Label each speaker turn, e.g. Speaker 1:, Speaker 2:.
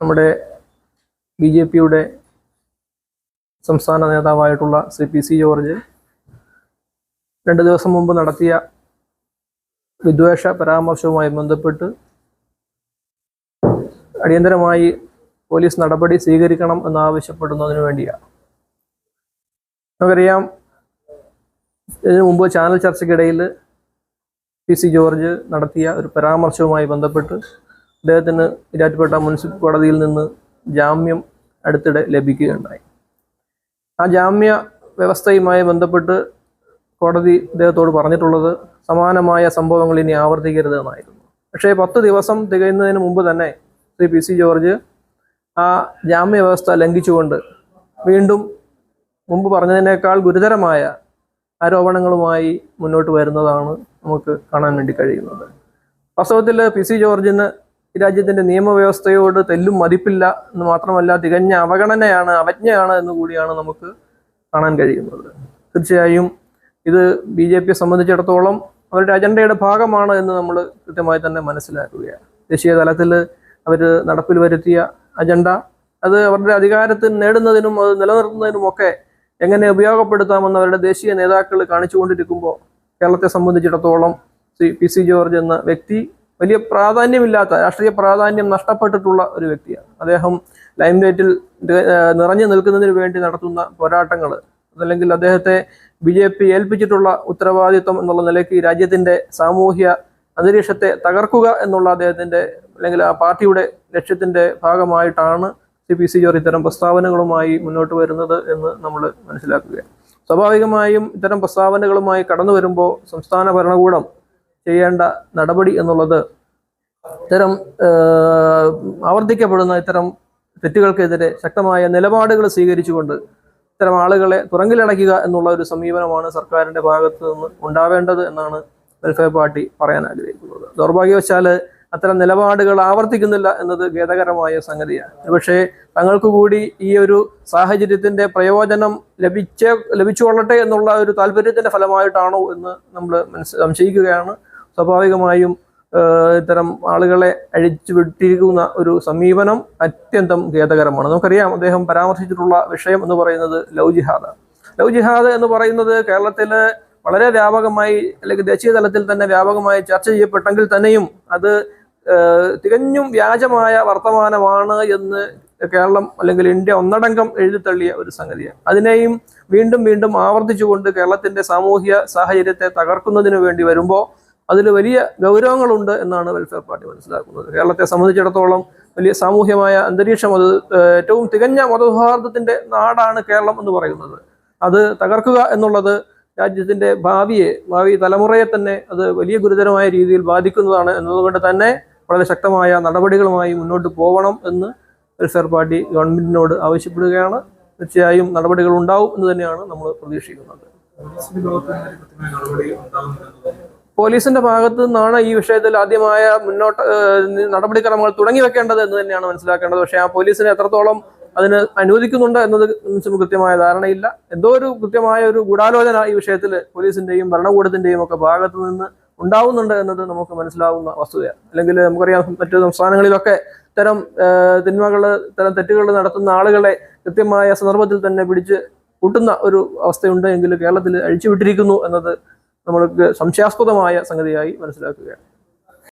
Speaker 1: നമ്മുടെ B J പിയുടെ സംസ്ഥാന നേതാവായിട്ടുള്ള സി പി സി ജോർജ് രണ്ട് ദിവസം മുമ്പ് നടത്തിയ വിദ്വേഷ പരാമർശവുമായി ബന്ധപ്പെട്ട് അടിയന്തരമായി പോലീസ് നടപടി സ്വീകരിക്കണം എന്നാവശ്യപ്പെടുന്നതിന് വേണ്ടിയാണ്. നമുക്കറിയാം ഇതിനു മുമ്പ് ചാനൽ ചർച്ചയ്ക്കിടയിൽ പി സി ജോർജ് നടത്തിയ ഒരു പരാമർശവുമായി ബന്ധപ്പെട്ട് അദ്ദേഹത്തിന് ഇരാറ്റുപേട്ട മുനിസിപ്പൽ കോടതിയിൽ നിന്ന് ജാമ്യം അടുത്തിടെ ലഭിക്കുകയുണ്ടായി. ആ ജാമ്യ വ്യവസ്ഥയുമായി ബന്ധപ്പെട്ട് കോടതി അദ്ദേഹത്തോട് പറഞ്ഞിട്ടുള്ളത് സമാനമായ സംഭവങ്ങൾ ഇനി ആവർത്തിക്കരുത് എന്നായിരുന്നു പക്ഷേ പത്ത് ദിവസം തികയുന്നതിന് മുമ്പ് തന്നെ ശ്രീ പി സി ജോർജ് ആ ജാമ്യ വ്യവസ്ഥ ലംഘിച്ചുകൊണ്ട് വീണ്ടും മുമ്പ് പറഞ്ഞതിനേക്കാൾ ഗുരുതരമായ ആരോപണങ്ങളുമായി മുന്നോട്ട് വരുന്നതാണ് നമുക്ക് കാണാൻ വേണ്ടി കഴിയുന്നത്. വാസ്തവത്തിൽ പി സി ജോർജിന് ഈ രാജ്യത്തിന്റെ നിയമവ്യവസ്ഥയോട് തെല്ലും മതിപ്പില്ല എന്ന് മാത്രമല്ല തികഞ്ഞ അവഗണനയാണ് അവജ്ഞയാണ് എന്ന് കൂടിയാണ് നമുക്ക് കാണാൻ കഴിയുന്നത്. തീർച്ചയായും ഇത് ബി ജെ പിയെ സംബന്ധിച്ചിടത്തോളം അവരുടെ അജണ്ടയുടെ ഭാഗമാണ് എന്ന് നമ്മൾ കൃത്യമായി തന്നെ മനസ്സിലാക്കുകയാണ്. ദേശീയ തലത്തിൽ അവർ നടപ്പിൽ വരുത്തിയ അജണ്ട അത് അവരുടെ അധികാരത്തിൽ നേടുന്നതിനും അത് നിലനിർത്തുന്നതിനും ഒക്കെ എങ്ങനെ ഉപയോഗപ്പെടുത്താമെന്ന് അവരുടെ ദേശീയ നേതാക്കൾ കാണിച്ചുകൊണ്ടിരിക്കുമ്പോൾ കേരളത്തെ സംബന്ധിച്ചിടത്തോളം ശ്രീ പി സി ജോർജ് എന്ന വ്യക്തി വലിയ പ്രാധാന്യമില്ലാത്ത രാഷ്ട്രീയ പ്രാധാന്യം നഷ്ടപ്പെട്ടിട്ടുള്ള ഒരു വ്യക്തിയാണ്. അദ്ദേഹം ലൈംലൈറ്റിൽ നിറഞ്ഞു നിൽക്കുന്നതിന് വേണ്ടി നടത്തുന്ന പോരാട്ടങ്ങൾ അതല്ലെങ്കിൽ അദ്ദേഹത്തെ ബി ജെ പി ഏൽപ്പിച്ചിട്ടുള്ള ഉത്തരവാദിത്വം എന്നുള്ള നിലയ്ക്ക് രാജ്യത്തിന്റെ സാമൂഹ്യ അന്തരീക്ഷത്തെ തകർക്കുക എന്നുള്ള അദ്ദേഹത്തിന്റെ അല്ലെങ്കിൽ ആ പാർട്ടിയുടെ ലക്ഷ്യത്തിന്റെ ഭാഗമായിട്ടാണ് സി പി സി ജോർജ് ഇത്തരം പ്രസ്താവനകളുമായി മുന്നോട്ട് വരുന്നത് എന്ന് നമ്മൾ മനസ്സിലാക്കുകയാണ്. സ്വാഭാവികമായും ഇത്തരം പ്രസ്താവനകളുമായി കടന്നു വരുമ്പോൾ സംസ്ഥാന ഭരണകൂടം ചെയ്യേണ്ട നടപടി എന്നുള്ളത് ഇത്തരം ആവർത്തിക്കപ്പെടുന്ന ഇത്തരം തെറ്റുകൾക്കെതിരെ ശക്തമായ നിലപാടുകൾ സ്വീകരിച്ചുകൊണ്ട് ഇത്തരം ആളുകളെ തുറങ്കിലടയ്ക്കുക എന്നുള്ള ഒരു സമീപനമാണ് സർക്കാരിന്റെ ഭാഗത്തു നിന്ന് ഉണ്ടാവേണ്ടത് എന്നാണ് വെൽഫെയർ പാർട്ടി പറയാൻ ആഗ്രഹിക്കുന്നത്. ദൗർഭാഗ്യവശാൽ അത്തരം നിലപാടുകൾ ആവർത്തിക്കുന്നില്ല എന്നത് ഖേദകരമായ സംഗതിയാണ്. പക്ഷേ തങ്ങൾക്ക് കൂടി ഈ ഒരു സാഹചര്യത്തിന്റെ പ്രയോജനം ലഭിച്ച ലഭിച്ചുകൊള്ളട്ടെ എന്നുള്ള ഒരു താല്പര്യത്തിന്റെ ഫലമായിട്ടാണോ എന്ന് നമ്മൾ സംശയിക്കുകയാണ്. സ്വാഭാവികമായും ഇത്തരം ആളുകളെ അഴിച്ചു വിട്ടിരിക്കുന്ന ഒരു സമീപനം അത്യന്തം ഖേദകരമാണ്. നമുക്കറിയാം അദ്ദേഹം പരാമർശിച്ചിട്ടുള്ള വിഷയം എന്ന് പറയുന്നത് ലവ് ജിഹാദ്. ലവ് ജിഹാദ് എന്ന് പറയുന്നത് കേരളത്തിൽ വളരെ വ്യാപകമായി അല്ലെങ്കിൽ ദേശീയ തലത്തിൽ തന്നെ വ്യാപകമായി ചർച്ച ചെയ്യപ്പെട്ടെങ്കിൽ തന്നെയും അത് തികഞ്ഞും വ്യാജമായ വർത്തമാനമാണ് എന്ന് കേരളം അല്ലെങ്കിൽ ഇന്ത്യ ഒന്നടങ്കം എഴുതിത്തള്ളിയ ഒരു സംഗതിയാണ്. അതിനെയും വീണ്ടും വീണ്ടും ആവർത്തിച്ചുകൊണ്ട് കേരളത്തിന്റെ സാമൂഹ്യ സാഹചര്യത്തെ തകർക്കുന്നതിന് വേണ്ടി വരുമ്പോൾ അതിൽ വലിയ ഗൗരവങ്ങളുണ്ട് എന്നാണ് വെൽഫെയർ പാർട്ടി മനസ്സിലാക്കുന്നത്. കേരളത്തെ സംബന്ധിച്ചിടത്തോളം വലിയ സാമൂഹ്യമായ അന്തരീക്ഷം അത് ഏറ്റവും തികഞ്ഞ മതസൗഹാർദ്ദത്തിന്റെ നാടാണ് കേരളം എന്ന് പറയുന്നത്. അത് തകർക്കുക എന്നുള്ളത് രാജ്യത്തിന്റെ ഭാവിയെ ഭാവി തലമുറയെ തന്നെ അത് വലിയ ഗുരുതരമായ രീതിയിൽ ബാധിക്കുന്നതാണ് എന്നതുകൊണ്ട് തന്നെ വളരെ ശക്തമായ നടപടികളുമായി മുന്നോട്ട് പോകണം എന്ന് വെൽഫെയർ പാർട്ടി ഗവൺമെന്റിനോട് ആവശ്യപ്പെടുകയാണ്. തീർച്ചയായും നടപടികൾ ഉണ്ടാവും എന്ന് തന്നെയാണ് നമ്മൾ പ്രതീക്ഷിക്കുന്നത്.
Speaker 2: പോലീസിന്റെ ഭാഗത്ത്
Speaker 1: നിന്നാണ് ഈ വിഷയത്തിൽ ആദ്യമായ മുന്നോട്ട് നടപടിക്രമങ്ങൾ തുടങ്ങി വെക്കേണ്ടത് എന്ന് തന്നെയാണ് മനസ്സിലാക്കേണ്ടത്. പക്ഷേ ആ പോലീസിനെ എത്രത്തോളം അതിന് അനുവദിക്കുന്നുണ്ട് എന്നത് കൃത്യമായ ധാരണയില്ല. എന്തോ ഒരു കൃത്യമായ ഒരു ഗൂഢാലോചന ഈ വിഷയത്തിൽ പോലീസിന്റെയും ഭരണകൂടത്തിന്റെയും ഒക്കെ ഭാഗത്തു നിന്ന് ഉണ്ടാവുന്നുണ്ട് എന്നത് നമുക്ക് മനസ്സിലാവുന്ന വസ്തുതയാണ്. അല്ലെങ്കിൽ നമുക്കറിയാം മറ്റു സംസ്ഥാനങ്ങളിലൊക്കെ ഇത്തരം തിന്മകൾ ഇത്തരം തെറ്റുകൾ നടത്തുന്ന ആളുകളെ കൃത്യമായ സന്ദർഭത്തിൽ തന്നെ പിടിച്ച് കൂട്ടുന്ന ഒരു അവസ്ഥയുണ്ട് എങ്കിൽ കേരളത്തിൽ അഴിച്ചുവിട്ടിരിക്കുന്നു എന്നത് നമ്മൾക്ക് സംശയാസ്പദമായ സംഗതിയായി മനസ്സിലാക്കുകയാണ്.